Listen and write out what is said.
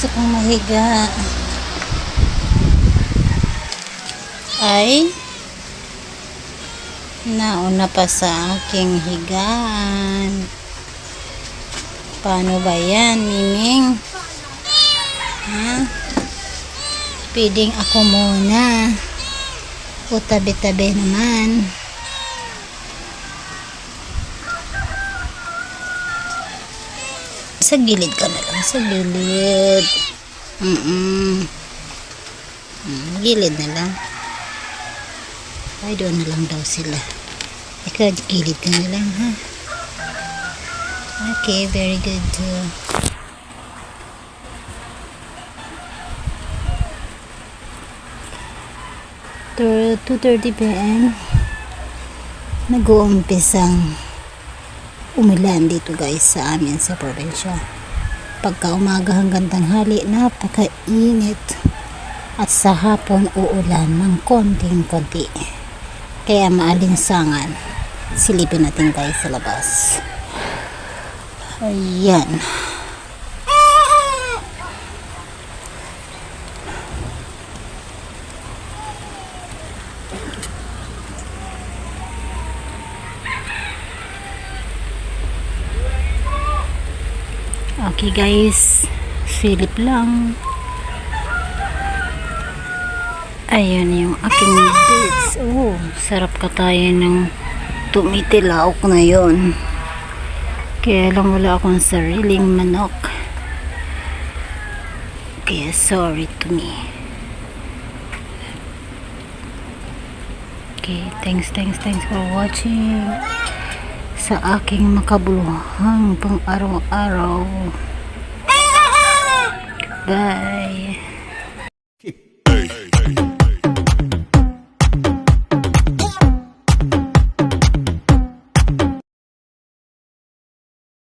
akong mahiga ay nauna pa sa aking higaan. Paano ba yan, Miming? Ha? Pwedeng ako muna. O tabi-tabi naman. Sa gilid ka na lang. Sa gilid. Mm-mm. Mm, gilid na lang. Ay, doon na lang daw sila. Ikaw, gilid ka na lang, ha? Okay, very good. too. Tur- 2.30 p.m. Nag-uumpisang umulan dito guys sa amin sa probinsya. Pagka umaga hanggang tanghali, napakainit. At sa hapon, uulan ng konting-konti. Kaya maalinsangan, silipin natin guys sa labas. Ayan. Okay guys, silip lang. Ayan yung aking bits. Oh, sarap katayin ng tumitilaok na yon. Kaya lang wala akong sariling manok. Kaya sorry to me. Okay, thanks, thanks, thanks for watching sa aking makabuluhang pang araw-araw. Bye! Hey.